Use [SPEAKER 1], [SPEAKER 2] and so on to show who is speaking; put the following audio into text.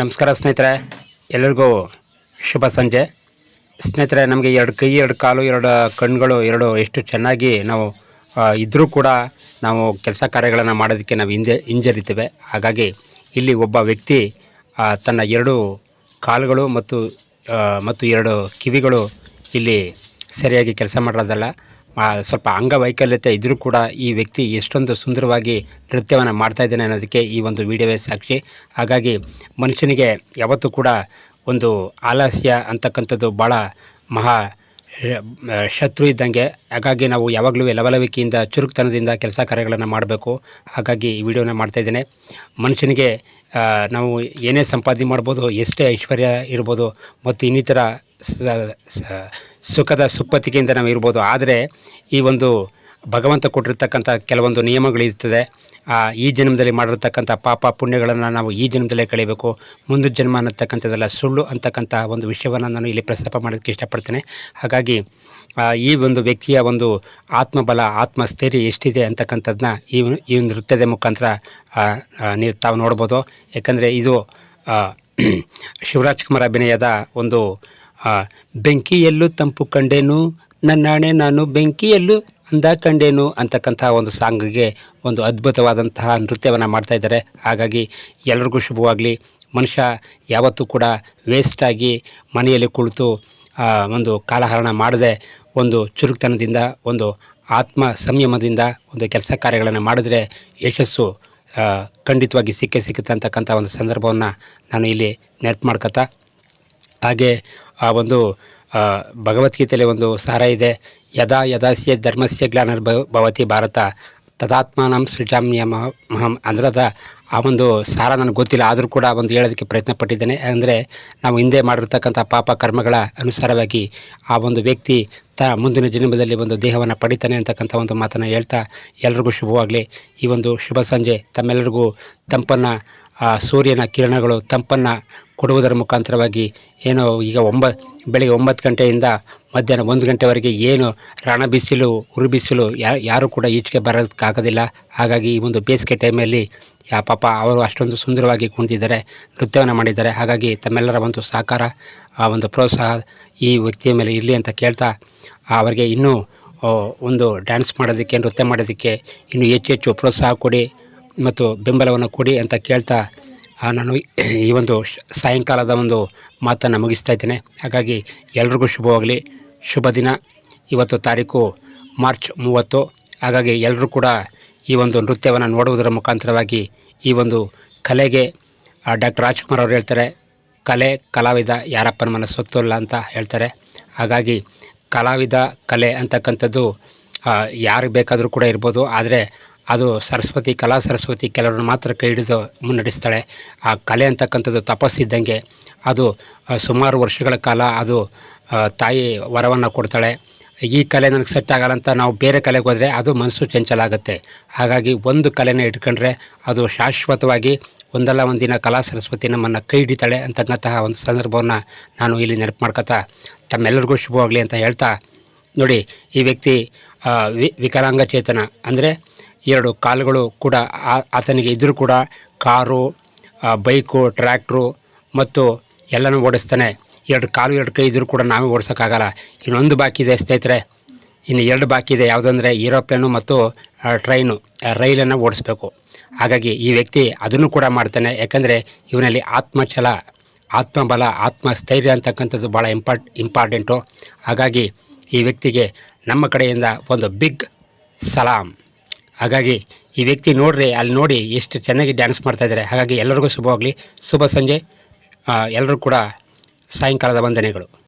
[SPEAKER 1] ನಮಸ್ಕಾರ ಸ್ನೇಹಿತರೆ ಎಲ್ಲರಿಗೂ ಶುಭ ಸಂಜೆ. ಸ್ನೇಹಿತರೆ, ನಮಗೆ ಎರಡು ಕೈ, ಎರಡು ಕಾಲು, ಎರಡು ಕಣ್ಣುಗಳು, ಎರಡು ಎಷ್ಟು ಚೆನ್ನಾಗಿ ನಾವು ಇದ್ದರೂ ಕೂಡ ನಾವು ಕೆಲಸ ಕಾರ್ಯಗಳನ್ನು ಮಾಡೋದಕ್ಕೆ ನಾವು ಹಿಂದೆ, ಹಿಂಜರಿತೇವೆ. ಹಾಗಾಗಿ ಇಲ್ಲಿ ಒಬ್ಬ ವ್ಯಕ್ತಿ ತನ್ನ ಎರಡು ಕಾಲುಗಳು ಮತ್ತು ಮತ್ತು ಎರಡು ಕಿವಿಗಳು ಇಲ್ಲಿ ಸರಿಯಾಗಿ ಕೆಲಸ ಮಾಡೋದಲ್ಲ ಸ್ವಲ್ಪ ಅಂಗವೈಕಲ್ಯತೆ ಇದ್ದರೂ ಕೂಡ ಈ ವ್ಯಕ್ತಿ ಎಷ್ಟೊಂದು ಸುಂದರವಾಗಿ ನೃತ್ಯವನ್ನು ಮಾಡ್ತಾ ಇದ್ದಾನೆ ಅನ್ನೋದಕ್ಕೆ ಈ ಒಂದು ವಿಡಿಯೋವೇ ಸಾಕ್ಷಿ. ಹಾಗಾಗಿ ಮನುಷ್ಯನಿಗೆ ಯಾವತ್ತೂ ಕೂಡ ಒಂದು ಆಲಸ್ಯ ಅಂತಕ್ಕಂಥದ್ದು ಭಾಳ ಮಹಾ ಶತ್ರು ಇದ್ದಂಗೆ. ಹಾಗಾಗಿ ನಾವು ಯಾವಾಗಲೂ ಲವಲವಿಕೆಯಿಂದ, ಚುರುಕುತನದಿಂದ ಕೆಲಸ ಕಾರ್ಯಗಳನ್ನು ಮಾಡಬೇಕು. ಹಾಗಾಗಿ ಈ ವಿಡಿಯೋನ ಮಾಡ್ತಾಯಿದ್ದೇನೆ ಮನುಷ್ಯನಿಗೆ ನಾವು ಏನೇ ಸಂಪಾದನೆ ಮಾಡ್ಬೋದು, ಎಷ್ಟೇ ಐಶ್ವರ್ಯ ಇರ್ಬೋದು, ಮತ್ತು ಇನ್ನಿತರ ಸುಖದ ಸುಪ್ಪತ್ತಿಗೆಯಿಂದ ನಾವು ಇರ್ಬೋದು ಆದರೆ, ಈ ಒಂದು ಭಗವಂತ ಕೊಟ್ಟಿರ್ತಕ್ಕಂಥ ಕೆಲವೊಂದು ನಿಯಮಗಳಿರ್ತದೆ. ಈ ಜನ್ಮದಲ್ಲಿ ಮಾಡಿರ್ತಕ್ಕಂಥ ಪಾಪ ಪುಣ್ಯಗಳನ್ನು ನಾವು ಈ ಜನ್ಮದಲ್ಲೇ ಕಳಿಬೇಕು. ಮುಂದಿನ ಜನ್ಮ ಅನ್ನತಕ್ಕಂಥದ್ದೆಲ್ಲ ಸುಳ್ಳು ಅಂತಕ್ಕಂಥ ಒಂದು ವಿಷಯವನ್ನು ನಾನು ಇಲ್ಲಿ ಪ್ರಸ್ತಾಪ ಮಾಡೋದಕ್ಕೆ ಇಷ್ಟಪಡ್ತೇನೆ. ಹಾಗಾಗಿ ಈ ಒಂದು ವ್ಯಕ್ತಿಯ ಒಂದು ಆತ್ಮಬಲ, ಆತ್ಮಸ್ಥೈರ್ಯ ಎಷ್ಟಿದೆ ಅಂತಕ್ಕಂಥದ್ದನ್ನ ಈ ಈ ನೃತ್ಯದ ಮುಖಾಂತರ ನೀವು ತಾವು ನೋಡ್ಬೋದು. ಯಾಕಂದರೆ ಇದು ಶಿವರಾಜ್ ಕುಮಾರ್ ಅಭಿನಯದ ಒಂದು ಬೆಂಕಿಯಲ್ಲೂ ತಂಪು ಕಂಡೇನು, ನನ್ನಾಣೆ ನಾನು ಬೆಂಕಿಯಲ್ಲೂ ಅಂದ ಕಂಡೇನು ಅಂತಕ್ಕಂಥ ಒಂದು ಸಾಂಗ್ಗೆ ಒಂದು ಅದ್ಭುತವಾದಂತಹ ನೃತ್ಯವನ್ನು ಮಾಡ್ತಾ ಇದ್ದಾರೆ. ಹಾಗಾಗಿ ಎಲ್ರಿಗೂ ಶುಭವಾಗಲಿ. ಮನುಷ್ಯ ಯಾವತ್ತೂ ಕೂಡ ವೇಸ್ಟಾಗಿ ಮನೆಯಲ್ಲಿ ಕುಳಿತು ಒಂದು ಕಾಲಹರಣ ಮಾಡದೆ ಒಂದು ಚುರುಕ್ತನದಿಂದ, ಒಂದು ಆತ್ಮ ಸಂಯಮದಿಂದ ಒಂದು ಕೆಲಸ ಕಾರ್ಯಗಳನ್ನು ಮಾಡಿದ್ರೆ ಯಶಸ್ಸು ಖಂಡಿತವಾಗಿ ಸಿಕ್ಕೇ ಸಿಕ್ಕುತ್ತೆ ಅಂತಕ್ಕಂಥ ಒಂದು ಸಂದರ್ಭವನ್ನು ನಾನು ಇಲ್ಲಿ ನೆನಪು ಮಾಡ್ಕೊತಾ. ಹಾಗೆ ಆ ಒಂದು ಭಗವದ್ಗೀತೆಯಲ್ಲಿ ಒಂದು ಸಾರ ಇದೆ. ಯದಾ ಯದಾಸ್ಯ ಧರ್ಮಸ್ಯ ಗ್ಲಾನರ್ ಭವತಿ ಭಾರತ ತದಾತ್ಮಾನಂ ಸೃಜಾಮ್ಯ ಮಹಂ ಅಂದ್ರದ ಆ ಒಂದು ಸಾರ ನನಗೆ ಗೊತ್ತಿಲ್ಲ, ಆದರೂ ಕೂಡ ಒಂದು ಹೇಳೋದಕ್ಕೆ ಪ್ರಯತ್ನ ಪಟ್ಟಿದ್ದೇನೆ ಅಂದರೆ ನಾವು ಹಿಂದೆ ಮಾಡಿರ್ತಕ್ಕಂಥ ಪಾಪ ಕರ್ಮಗಳ ಅನುಸಾರವಾಗಿ ಆ ಒಂದು ವ್ಯಕ್ತಿ ತ ಮುಂದಿನ ಜನ್ಮದಲ್ಲಿ ಒಂದು ದೇಹವನ್ನು ಪಡಿತಾನೆ ಅಂತಕ್ಕಂಥ ಒಂದು ಮಾತನ್ನು ಹೇಳ್ತಾ ಎಲ್ರಿಗೂ ಶುಭವಾಗಲಿ. ಈ ಒಂದು ಶುಭ ಸಂಜೆ ತಮ್ಮೆಲ್ಲರಿಗೂ ತಂಪನ್ನು ಆ ಸೂರ್ಯನ ಕಿರಣಗಳು ತಂಪನ್ನು ಕೊಡುವುದರ ಮುಖಾಂತರವಾಗಿ ಏನು ಈಗ ಒಂಬ, ಬೆಳಗ್ಗೆ ಒಂಬತ್ತು ಗಂಟೆಯಿಂದ ಮಧ್ಯಾಹ್ನ ಒಂದು ಗಂಟೆವರೆಗೆ ಏನು ರಣ ಬಿಸಿಲು ಉರು ಬಿಸಿಲು ಯಾರು ಕೂಡ ಈಚೆಗೆ ಬರೋದಕ್ಕಾಗೋದಿಲ್ಲ. ಹಾಗಾಗಿ ಈ ಒಂದು ಬೇಸಿಗೆ ಟೈಮಲ್ಲಿ ಯಾ ಪಾಪ ಅವರು ಅಷ್ಟೊಂದು ಸುಂದರವಾಗಿ ಕುಂತಿದ್ದಾರೆ ನೃತ್ಯವನ್ನು ಮಾಡಿದ್ದಾರೆ. ಹಾಗಾಗಿ ತಮ್ಮೆಲ್ಲರ ಒಂದು ಸಹಕಾರ, ಆ ಒಂದು ಪ್ರೋತ್ಸಾಹ ಈ ವ್ಯಕ್ತಿಯ ಮೇಲೆ ಇರಲಿ ಅಂತ ಕೇಳ್ತಾ, ಅವರಿಗೆ ಇನ್ನೂ ಒಂದು ಡ್ಯಾನ್ಸ್ ಮಾಡೋದಕ್ಕೆ, ನೃತ್ಯ ಮಾಡೋದಕ್ಕೆ ಇನ್ನೂ ಹೆಚ್ಚು ಹೆಚ್ಚು ಪ್ರೋತ್ಸಾಹ ಕೊಡಿ. ಮತ್ತು ಬೆಂಬಲವನ್ನು ಕೊಡಿ ಅಂತ ಕೇಳ್ತಾ ನಾನು ಈ ಒಂದು ಸಾಯಂಕಾಲದ ಒಂದು ಮಾತನ್ನು ಮುಗಿಸ್ತಾ ಇದ್ದೇನೆ. ಹಾಗಾಗಿ ಎಲ್ರಿಗೂ ಶುಭವಾಗಲಿ. ಶುಭ ದಿನ. ಇವತ್ತು ತಾರೀಕು ಮಾರ್ಚ್ ಮೂವತ್ತು. ಹಾಗಾಗಿ ಎಲ್ಲರೂ ಕೂಡ ಈ ಒಂದು ನೃತ್ಯವನ್ನು ನೋಡುವುದರ ಮುಖಾಂತರವಾಗಿ ಈ ಒಂದು ಕಲೆಗೆ ಡಾಕ್ಟರ್ ರಾಜ್ಕುಮಾರ್ ಅವರು ಹೇಳ್ತಾರೆ, ಕಲೆ ಕಲಾವಿದ ಯಾರಪ್ಪನ ಮನ ಸೊತ್ತಲ್ಲ ಅಂತ ಹೇಳ್ತಾರೆ. ಹಾಗಾಗಿ ಕಲಾವಿದ ಕಲೆ ಅಂತಕ್ಕಂಥದ್ದು ಯಾರಿಗೆ ಬೇಕಾದರೂ ಕೂಡ ಇರ್ಬೋದು. ಆದರೆ ಅದು ಸರಸ್ವತಿ, ಕಲಾ ಸರಸ್ವತಿ ಕೆಲವರನ್ನು ಮಾತ್ರ ಕೈ ಹಿಡಿದು ಮುನ್ನಡೆಸ್ತಾಳೆ. ಆ ಕಲೆ ಅಂತಕ್ಕಂಥದ್ದು ತಪಸ್ಸಿದ್ದಂಗೆ ಅದು ಸುಮಾರು ವರ್ಷಗಳ ಕಾಲ ಅದು ತಾಯಿ ವರವನ್ನು ಕೊಡ್ತಾಳೆ. ಈ ಕಲೆ ನನಗೆ ಸೆಟ್ ಆಗಲ್ಲ ಅಂತ ನಾವು ಬೇರೆ ಕಲೆಗೆ ಹೋದರೆ ಅದು ಮನಸ್ಸು ಚಂಚಲ ಹಾಗಾಗಿ ಒಂದು ಕಲೆನ ಇಟ್ಕೊಂಡ್ರೆ ಅದು ಶಾಶ್ವತವಾಗಿ ಒಂದಲ್ಲ ಒಂದಿನ ಕಲಾ ಸರಸ್ವತಿ ನಮ್ಮನ್ನು ಕೈ ಹಿಡಿತಾಳೆ ಅಂತಕ್ಕಂತಹ ಒಂದು ಸಂದರ್ಭವನ್ನು ನಾನು ಇಲ್ಲಿ ನೆನಪು ಮಾಡ್ಕೊತಾ ತಮ್ಮೆಲ್ಲರಿಗೂ ಶುಭವಾಗಲಿ ಅಂತ ಹೇಳ್ತಾ, ನೋಡಿ ಈ ವ್ಯಕ್ತಿ ವಿಕಲಾಂಗಚೇತನ ಅಂದರೆ ಎರಡು ಕಾಲುಗಳು ಕೂಡ ಆತನಿಗೆ ಇದ್ದರೂ ಕೂಡ ಕಾರು ಬೈಕು, ಟ್ರ್ಯಾಕ್ಟ್ರು ಮತ್ತು ಎಲ್ಲನೂ ಓಡಿಸ್ತಾನೆ. ಎರಡು ಕಾಲು, ಎರಡು ಕೈ ಇದ್ದರೂ ಕೂಡ ನಾವೇ ಓಡಿಸೋಕ್ಕಾಗಲ್ಲ. ಇನ್ನೊಂದು ಬಾಕಿ ಇದೆ ಸ್ನೇಹಿತರೆ. ಇನ್ನು ಎರಡು ಬಾಕಿ ಇದೆ. ಯಾವುದಂದರೆ ಏರೋಪ್ಲೇನು ಮತ್ತು ಟ್ರೈನು ರೈಲನ್ನು ಓಡಿಸ್ಬೇಕು. ಹಾಗಾಗಿ ಈ ವ್ಯಕ್ತಿ ಅದನ್ನು ಕೂಡ ಮಾಡ್ತಾನೆ. ಯಾಕಂದರೆ ಇವನಲ್ಲಿ ಆತ್ಮಛಲ ಆತ್ಮಬಲ, ಆತ್ಮಸ್ಥೈರ್ಯ ಅಂತಕ್ಕಂಥದ್ದು ಭಾಳ ಇಂಪಾರ್ಟ್ ಇಂಪಾರ್ಟೆಂಟು. ಹಾಗಾಗಿ ಈ ವ್ಯಕ್ತಿಗೆ ನಮ್ಮ ಕಡೆಯಿಂದ ಒಂದು ಬಿಗ್ ಸಲಾಂ. ಹಾಗಾಗಿ ಈ ವ್ಯಕ್ತಿ ನೋಡ್ರಿ, ಅಲ್ಲಿ ನೋಡಿ ಎಷ್ಟು ಚೆನ್ನಾಗಿ ಡ್ಯಾನ್ಸ್ ಮಾಡ್ತಾ ಇದ್ದಾರೆ ಹಾಗಾಗಿ ಎಲ್ಲರಿಗೂ ಶುಭವಾಗಲಿ. ಶುಭ ಸಂಜೆ. ಎಲ್ಲರೂ ಕೂಡ ಸಾಯಂಕಾಲದ ವಂದನೆಗಳು.